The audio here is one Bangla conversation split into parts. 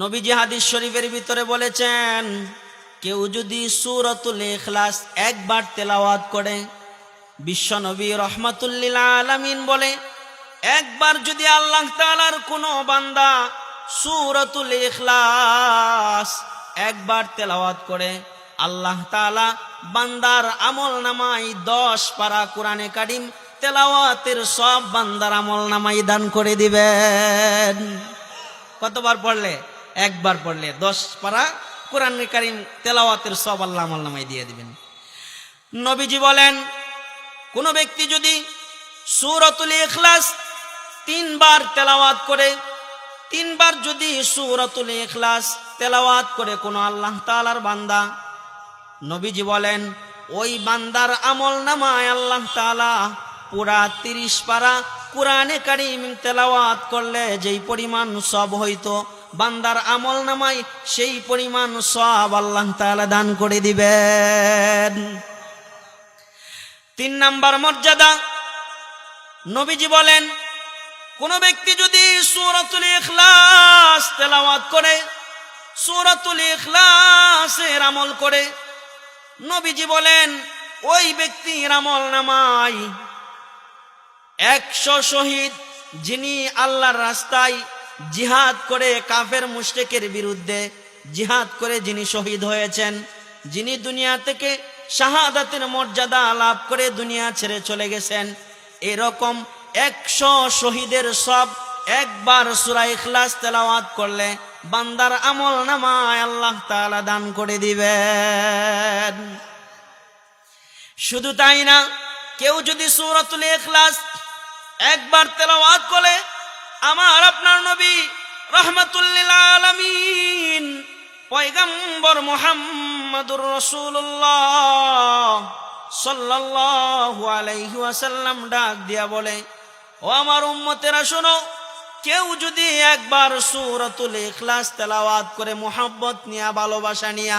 নবীজি হাদিস শরীফের ভিতরে বলেছেন, কেউ যদি সুরতুল ইখলাস একবার তেলাওয়াত করে, বিশ্ব নবী রহমাতুল্লিল আলামিন বলে, একবার যদি আল্লাহ তাআলার কোনো বান্দা সুরতুল ইখলাস একবার তেলাওয়াত করে, আল্লাহ তাআলা বান্দার আমল নামাই দশ পারা কোরআনে কারিম তেলাওয়াতের সব বান্দার আমল নামাই দান করে দিবেন। কতবার পড়লে? একবার পড়লে দশ পারা কোরআন কারিম তেলাওয়াতের সব আল্লাহ আমল নামাই দিয়ে দিবেন। নবীজি বলেন, কোন ব্যক্তি যদি সুরতুল ইখলাস তিনবার তেলাওয়াত করে, তিনবার যদি সুরতুল ইখলাস তেলাওয়াত করে কোন আল্লাহ তাআলার বান্দা, নবীজি বলেন, ওই বান্দার আমল নামায় আল্লাহ তালা পুরা তিরিশ পারা কোরআনে কারিম তেলাওয়াত করলে যেই পরিমাণ সব হইতো বান্দার আমল নামায় সেই পরিমাণ সব আল্লাহ তাআলা দান করে দিবেন। তিন নাম্বার মর্যাদা, নবীজি বলেন, কোন ব্যক্তি যদি সূরাতুল ইখলাস তেলাওয়াত করে, সূরাতুল ইখলাসের আমল করে, নবীজি বলেন, ওই ব্যক্তির আমল নামাই একশো শহীদ যিনি আল্লাহর রাস্তায় জিহাদ করে কাফের মুশরিকের বিরুদ্ধে জিহাদ করে যিনি শহীদ হয়েছেন, যিনি দুনিয়া থেকে শাহাদাতের মর্যাদা লাভ করে দুনিয়া ছেড়ে চলে গেছেন, এরকম একশো শহীদের সব একবার সুরা ইখলাস তেলাওয়াত করলে বান্দার আমল নামায় আল্লাহ তালা দান করে দিবেন। শুধু তাই না, কেউ যদি সূরাতুল ইখলাস একবার তেলাওয়াত করে আমার আপনার নবী রহমাতুল্লিল আলামিন, পয়গম্বর মুহাম্মাদুর রসুল্লাহ সাল্লাল্লাহু আলাইহি ওয়াসাল্লাম ডাক দিয়া বলে, ও আমার উম্মতেরা, শোনো, কেউ যদি একবার সূরাতুল ইখলাস তেলাওয়াত করে মোহাব্বত নিয়া, ভালোবাসা নিয়া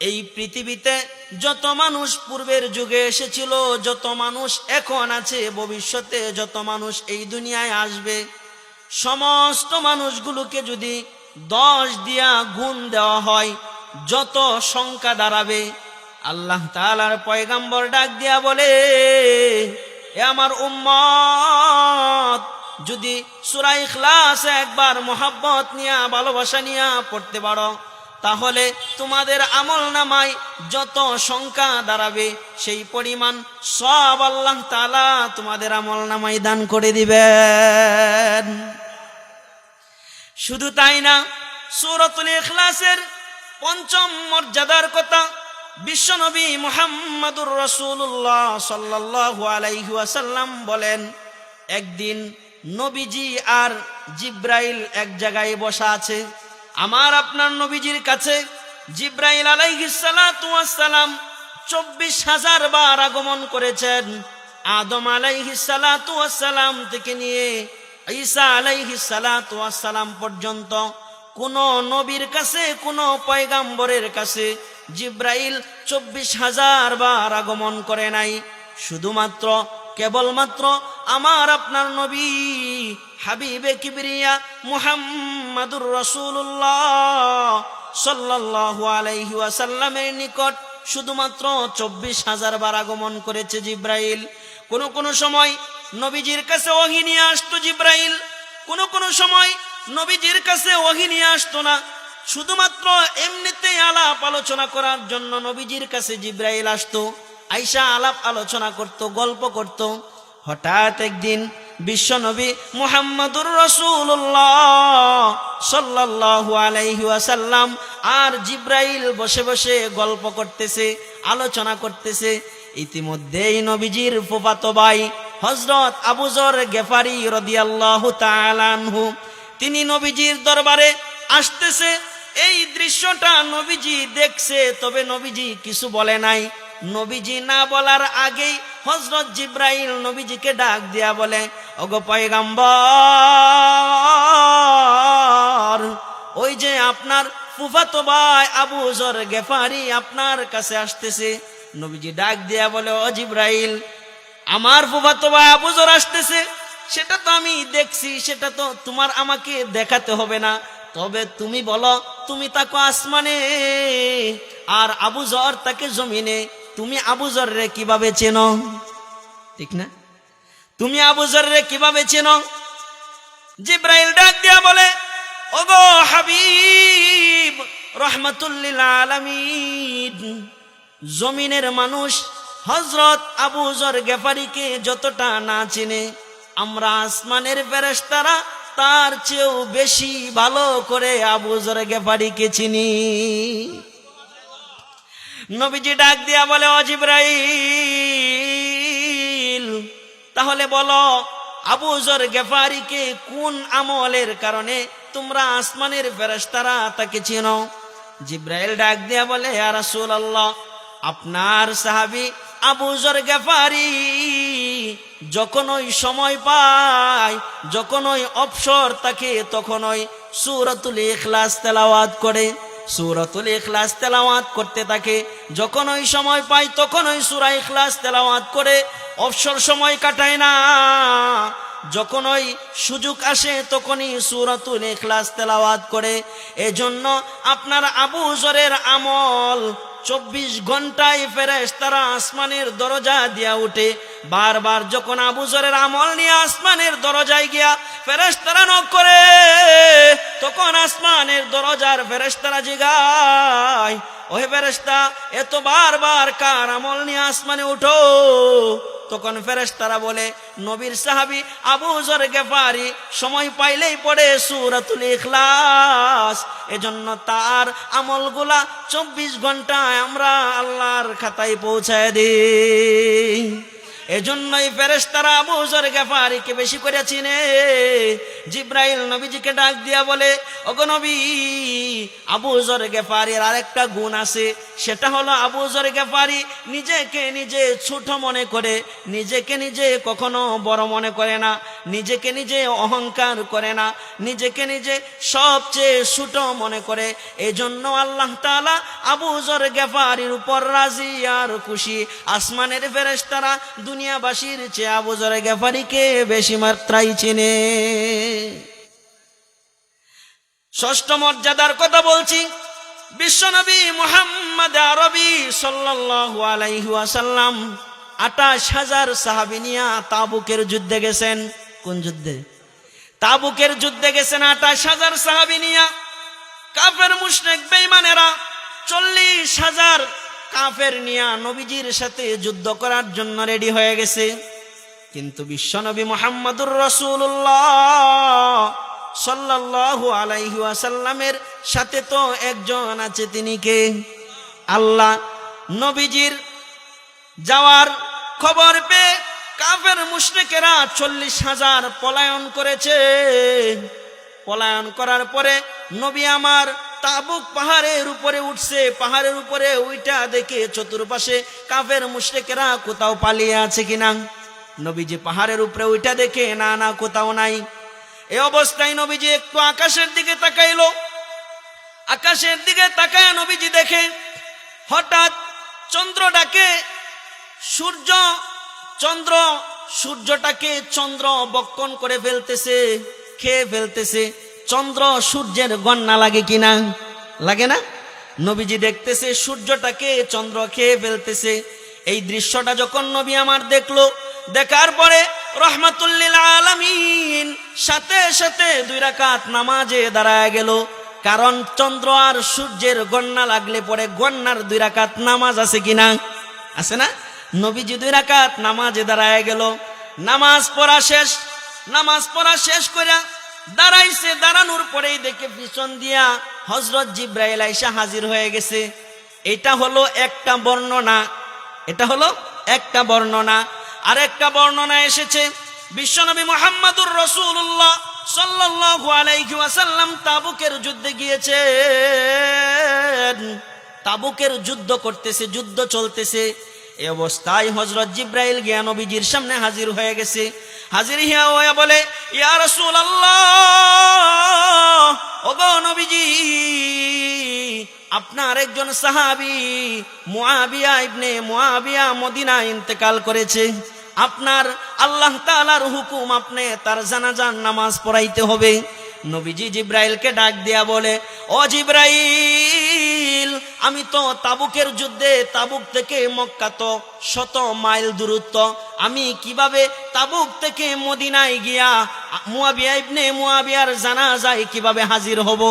এই পৃথিবীতে যত মানুষ পূর্বের যুগে এসেছিল, যত মানুষ এখন আছে ভবিষ্যতে, যত মানুষ এই দুনিয়ায় আসবে, সমস্ত মানুষগুলোকে যদি দশ দিয়া গুণ দেওয়া হয়, যত সংখ্যা দাঁড়াবে, আল্লাহ তাআলার পয়গাম্বর ডাক দিয়া বলে, এ আমার উম্মত, যদি সুরাই ইখলাস একবার মোহাব্বত নিয়া, ভালোবাসা নিয়া পড়তে পারো তাহলে তোমাদের আমল নামায় যত সংখ্যা দাঁড়াবে, সেই পরিমাণ সব আল্লাহ তাআলা তোমাদের আমল নামায় দান করে দিবেন। শুধু তাই না, সূরাতুল ইখলাসের পঞ্চম মর্যাদার কথা বিশ্বনবী মুহাম্মাদুর রাসূলুল্লাহ সাল্লাল্লাহু আলাইহি ওয়াসাল্লাম বলেন, একদিন নবীজি আর জিব্রাইল এক জায়গায় বসা আছে। আমার আপনার নবীজির কাছে জিব্রাইল আলাইহিসালাম চব্বিশ হাজার বার আগমন করেছেন। আদম আলাইহিসালাম থেকে নিয়ে ঈসা আলাইহিসালাম পর্যন্ত কোন নবীর কাছে, কোন পয়গাম্বরের কাছে জিব্রাইল চব্বিশ হাজার বার আগমন করে নাই। শুধুমাত্র, কেবলমাত্র আমার আপনার নবী হাবিবে কিবরিয়া মুহাম্মাদুর রসুল্লাহ সাল্লাল্লাহু আলাইহি ওয়াসাল্লামের নিকট শুধুমাত্র চব্বিশ হাজার বার আগমন করেছে জিব্রাইল। কোন কোন সময় নবীজির কাছে ওহি নিয়ে আসতো জিব্রাইল। কোন কোন সময় নবীজির কাছে ওহি নিয়ে আসতো না। শুধুমাত্র এমনিতে আলাপ আলোচনা করার জন্য নবীজির কাছে জিব্রাইল আসতো। আইসা আলাপ আলোচনা করত, গল্প করত। হঠাৎ একদিন বিশ্বনবী মোহাম্মদুর রসুল্লাহ সাল্লাল্লাহু আলাইহি ওয়াসাল্লাম আর জিব্রাইল বসে বসে গল্প করতেছে, আলোচনা করতেছে। ইতিমধ্যেই নবীজির ফুফাতো ভাই হজরত আবুজর গেফারি রদিয়াল্লাহু তিনি নবীজির দরবারে আসতেছে। এই দৃশ্যটা নবীজি দেখছে, তবে নবীজি কিছু বলে নাই। নবীজি না বলার আগেই হজরত জিব্রাইল নবীজিকে ডাক দিয়া বলে, ওগো পয়গাম্বর, ওই যে আপনার ফুফাতো ভাই আবু জর গেফারি আপনার কাছে আসতেছে। নবীজি ডাক দিয়া বলে, ও জিব্রাইল, আমার ফুফাতো ভাই আবু জর আসতেছে, সেটা তো আমি দেখছি, সেটা তো তোমার আমাকে দেখাতে হবে না। তবে তুমি বলো, তুমি তাকে আসমানে, আর আবু জর তাকে জমিনে তুমি আবু জর রে কীভাবে চেনো? ঠিক না? তুমি আবু জর রে কীভাবে চেনো? জিব্রাইল ডাক দিয়া বলে, ওগো হাবিব, রহমতুল্লিল আলামিন, জমিনের মানুষ হজরত আবু জর গেফারিকে যতটা না চিনে, আমরা আসমানের ফেরেশতারা তার চেয়েও বেশি ভালো করে আবু জর গেফারিকে চিনি। নবীজি ডাক দিয়া বলে অজিব্রাইল তাহলে বলো, আবু জর গেফারিকে কোন আমলের কারণে তোমরা আসমানের ফেরেশতারা তাকে চিনো? জিব্রাইল ডাক দিয়া বলে রাসূল আল্লাহ আপনার সাহাবি আবু গেফারি যখন ওই সময় পায় যখন ওই অবসর তাকে তখন ওই সুরতুল ইখলাস তেলাওয়াত করে। সুরতুল ইখলাস তেলাওয়াত করতে থাকে। যখন ওই সময় পায়, তখন ওই সুরা ইখলাস তেলাওয়াত করে, অবসর সময় কাটায় না। যখন ওই সুযোগ আসে, তখনই সুরতুল ইখলাস তেলাওয়াত করে। এজন্য আপনার আবু জরের আমল চব্বিশ ঘন্টায় ফেরেস তারা আসমানের দরজা দিয়া উঠে। বারবার যখন আবু জরের আমল নিয়ে আসমানের দরজায় গিয়া ফেরেস তারা নক করে দরজার ফেরেস তারা জিগায়, ওহে ফেরেস্তা এত বারবার কার আমল নিয়ে আসমানে উঠো? তখন ফেরেশতারা বলে, নবীর সাহাবি আবু জর গেফারি সময় পাইলেই পড়ে সুরাতুল ইখলাস। এজন্য তার আমলগুলা চব্বিশ ঘন্টায় আমরা আল্লাহর খাতায় পৌঁছায় দিই। এজন্যই ফেরেশতারা আবু জর গেফারিকে বেশি করে চিনে। জিব্রাইল নবীজিকে ডাক দিয়া বলে, ওগো নবী, আবু জর গেফারির আরেকটা গুণ আছে। সেটা হলো আবু জর গেফারি নিজেকে নিজে ছোট মনে করে, নিজেকে নিজে কখনো বড় মনে করে না, নিজেকে নিজে অহংকার করে না, নিজেকে নিজে সবচেয়ে ছোট মনে করে। এজন্য আল্লাহ তাআলা আবু জর গেফারির উপর রাজি আর খুশি। আসমানের ফেরেশতারা দুনিয়াবাসীর চেয়ে আবু জর গেফারিকে বেশি মাত্রায় চিনে। ষষ্ঠ মর্যাদার কথা বলছি, বিশ্বনবী মোহাম্মদ আরবি সাল্লাল্লাহু আলাইহি আটাশ হাজার সাহাবী নিয়া তাবুকের যুদ্ধে গেছেন। কোন যুদ্ধে? তাবুকের যুদ্ধে গেছেন আটাশ হাজার সাহাবী নিয়া। কাফের মুশরিক বেঈমানেরা চল্লিশ হাজার কাফের নিয়া নবীজির সাথে যুদ্ধ করার জন্য রেডি হয়ে গেছে। কিন্তু বিশ্বনবী মোহাম্মদুর রসুল্লাহ সাল্লাল্লাহু আলাইহি ওয়াসাল্লামের সাথে তো একজন আছে, তিনি কে? আল্লাহ। নবীজির যাওয়ার খবর পেয়ে কাফের মুশরিকেরা চল্লিশ হাজার পলায়ন করেছে। পলায়ন করার পরে নবী আমার তাবুক পাহাড়ের উপরে উঠছে, পাহাড়ের উপরে ওইটা দেখে চতুর্পাশে কাফের মুশরিকেরা কোথাও পালিয়ে আছে কিনা? নবীজি পাহাড়ের উপরে ওইটা দেখে, না না, কোথাও নাই। এ অবস্থায় নবীজি একটু আকাশের দিকে তাকাইলো। আকাশের দিকে তাকায় নবীজি দেখে, হঠাৎ চন্দ্র ডাকে সূর্য, চন্দ্র সূর্যটাকে চন্দ্র বক্ষণ করে ফেলতেছে, খেয়ে ফেলতেছে। চন্দ্র সূর্যের গন্না লাগে কিনা? লাগে না? নবীজি দেখতেছে, সূর্যটাকে চন্দ্র খেয়ে ফেলতেছে। এই দৃশ্যটা যখন নবী আমার দেখল, দেখার পরে রহমাতুল্লিল আলামিন সাথে সাথে দুই রাকাত নামাজে দাঁড়ায় গেল। কারণ চন্দ্র আর সূর্যের গন্না লাগলে পরে গন্নার দুই রাকাত নামাজ আছে কিনা? আছে না? নবীজি দুই রাকাত নামাজে দাঁড়ায় গেল। নামাজ পড়া শেষ। নামাজ পড়া শেষ করিয়া দাঁড়াইছে, দাঁড়ানোর পরেই দেখে পিছন দিয়া হজরত জিব্রাইল আইসা হাজির হয়ে গেছে। এটা হলো একটা বর্ণনা। এটা হলো একটা বর্ণনা। আর একটা বর্ণনা এসেছে, বিশ্বনবী মোহাম্মদুর রসুল্লাহ সাল্লাল্লাহু তাবুকের যুদ্ধে গিয়েছেন। তাবুকের যুদ্ধ করতেছে, যুদ্ধ চলতেছে। এই অবস্থায় হজরত জিব্রাইল গিয়া নবীজির সামনে হাজির হয়ে গেছে। হাজির হিয়া হয়ে বলে, ইয়া রাসূলুল্লাহ নবীজি, আপনার একজন সাহাবী মুআবিয়া ইবনে মুআবিয়া মদিনা ইন্তেকাল করেছে। আপনার আল্লাহ তাআলার হুকুম আপনি তার জানাজার নামাজ পড়াইতে হবে। নবীজি জিব্রাইলকে ডাক দিয়া বলে, ও জিব্রাইল আমি তো তাবুকের যুদ্ধে তাবুক থেকে মক্কা তো শত মাইল দূরত্ব। আমি কীভাবে তাবুক থেকে মদিনায় গিয়া মুয়াবিয়া ইবনে মুয়াবিয়ার জানা যায় কীভাবে হাজির হব?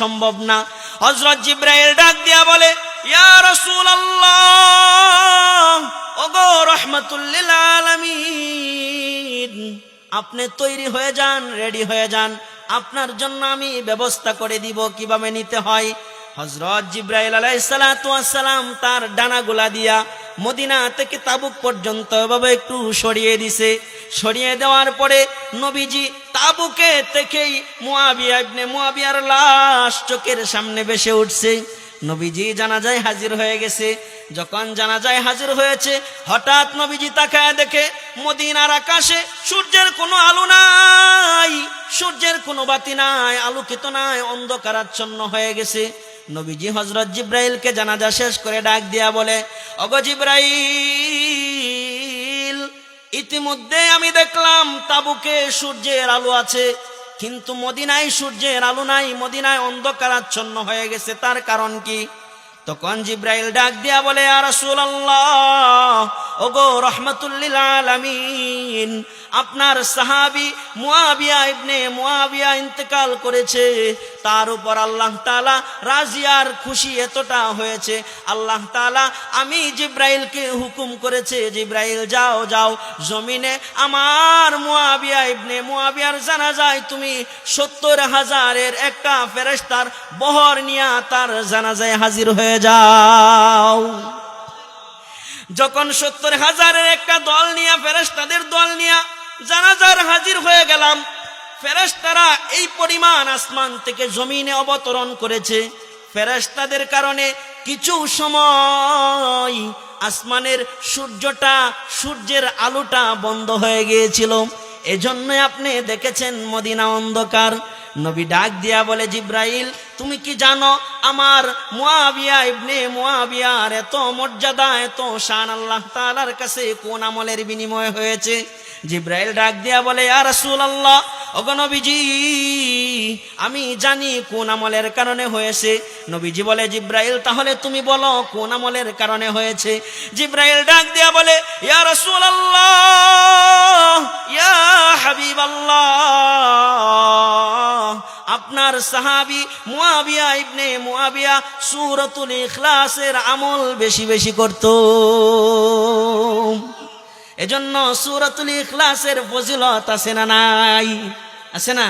সম্ভব না। হজরত জিব্রাইল ডাক দিয়া বলে, ইয়া রাসূলুল্লাহ, ওগো রহমাতুল্লিল আলামিন, আপনি তৈরি হয়ে যান, রেডি হয়ে যান। আপনার জন্য আমি ব্যবস্থা করে দিব, কীভাবে নিতে হয়? হজরত জিব্রাইল আলাইসালাম তার ডানাগুলা দিয়া মদিনা থেকে তাবুক পর্যন্ত এভাবে একটু সরিয়ে দিছে। সরিয়ে দেওয়ার পরে নবীজি তাবুকে থেকেই মুয়াবিয়া ইবনে মুয়াবিয়ার লাশ চোখের সামনে বেসে উঠছে। নবীজি জানাজায় হাজির হয়ে গেছে। যখন জানাজায় হাজির হয়েছে, হঠাৎ নবীজি তাকায় দেখে মদিনার আকাশে সূর্যের কোনো আলো নাই। সূর্যের কোনো বাতি নাই, আলোকিত নাই, অন্ধকারাচ্ছন্ন হয়ে গেছে। নবীজি হজরত জিব্রাইলকে জানাজা শেষ করে ডাক দিয়া বলে অগ জিব্রাইল, ইতিমধ্যে আমি দেখলাম তাবুকে সূর্যের আলো আছে, কিন্তু মদিনায় সূর্যের আলো নাই, মদিনায় অন্ধকারাচ্ছন্ন হয়ে গেছে, তার কারণ কি? তখন জিব্রাইল ডাক দিয়া বলে আর রাসূলুল্লাহ, ওগো রহমাতুল্লিল আলামিন আপনার সাহাবী মুয়াবিয়া ইবনে মুয়াবিয়া ইন্তেকাল করেছে। তার উপর আল্লাহ তাআলা রাজিয়ার খুশি এতটা হয়েছে। আল্লাহ তাআলা, আমি জিব্রাইলকে হুকুম করেছে, জিব্রাইল যাও যাও, জমিনে আমার মুয়াবিয়া ইবনে মুয়াবিয়ার জানাজায় তুমি সত্তর হাজারের একটা ফেরেশতার বহর নিয়া তার জানাজায় হাজির হয়ে যাও। যখন সত্তর হাজারের একটা দল নিয়ে ফেরেস্তাদের দল নিয়ে জানাজার হাজির হয়ে গেলাম। ফেরেস্তারা এই পরিমাণ আসমান থেকে জমিনে অবতরণ করেছে। ফেরেস্তাদের কারণে কিছু সময় আসমানের সূর্যটা, সূর্যের আলোটা বন্ধ হয়ে গিয়েছিল। এজন্য আপনি দেখেছেন মদিনা অন্ধকার। নবী ডাক দিয়া বলে, জিব্রাইল তুমি কি জানো আমার মুয়াবিয়া ইবনে মুয়াবিয়ার এত মর্যাদা, এত শান আল্লাহ তাআলার কাছে কোন আমলের বিনিময় হয়েছে? জিব্রাইল ডাক দিয়া বলে, ইয়া রাসূলুল্লাহ, ওগো নবীজি, আমি জানি কোন আমলের কারণে হয়েছে। নবীজি বলে, জিব্রাইল, তাহলে তুমি বলো কোন আমলের কারণে হয়েছে? জিব্রাইল ডাক দিয়া বলে, ইয়া রাসূলুল্লাহ, ইয়া হাবিবাল্লাহ আপনার সাহাবি মুয়াবিয়া ইবনে মুয়াবিয়া সুরতুল ইখলাসের আমল বেশি বেশি করত। এজন্য সুরতুল ইখলাসের ফজিলত আছে না নাই? আছে না?